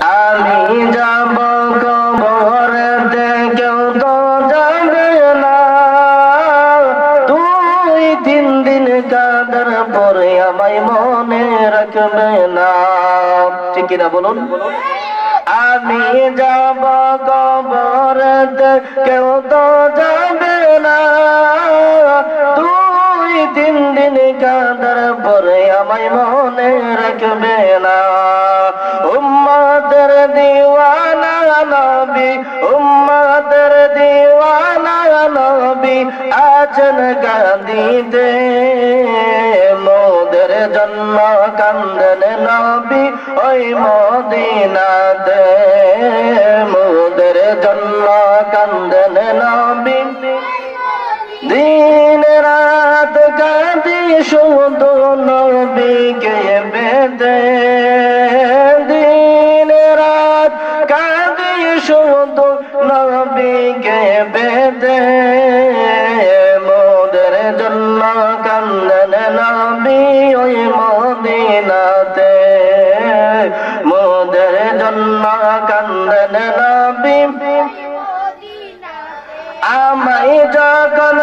আমি যাব কবরেতে কেউ তো যাবে না। দুই তিন দিন কাদার পরে আমায় মনে রাখবে না। ঠিক কিনা বলুন? আমি যাব কবরেতে কেউ তো যাবে না। দুই তিন দিন কাদার পরে আমায় মনে রাখবে না। নবী উম্মাদের দিওয়ানা নবী, আছেন গাদিতে মোদের জন্ম কান্দন নবী ওই মদিনাতে। মোদের জন্ম কান্দন নবী। দিন রাত কাঁদি শুধু নবীকে শুধু নবীকে বেদে মোদের জন্য কান্দন নবী ওই মদিনাতে। মোদের জন্য কান্দন নবী। আমায় যখন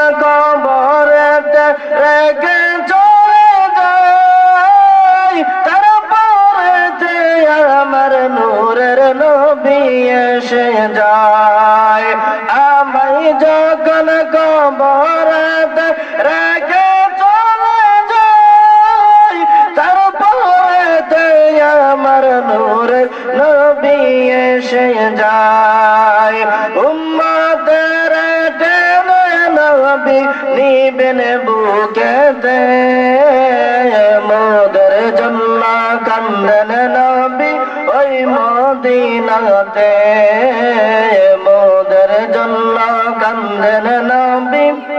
এসে যায় আমায় যখন কবরেতে রেখে চলে যাই তারপরেতে আমার নূরের নবী এসে যায় উম্মাদের টেনে নবী নিবেন বুকে দে। জান্নাতে মোদের জন্য কান্দেন নবী।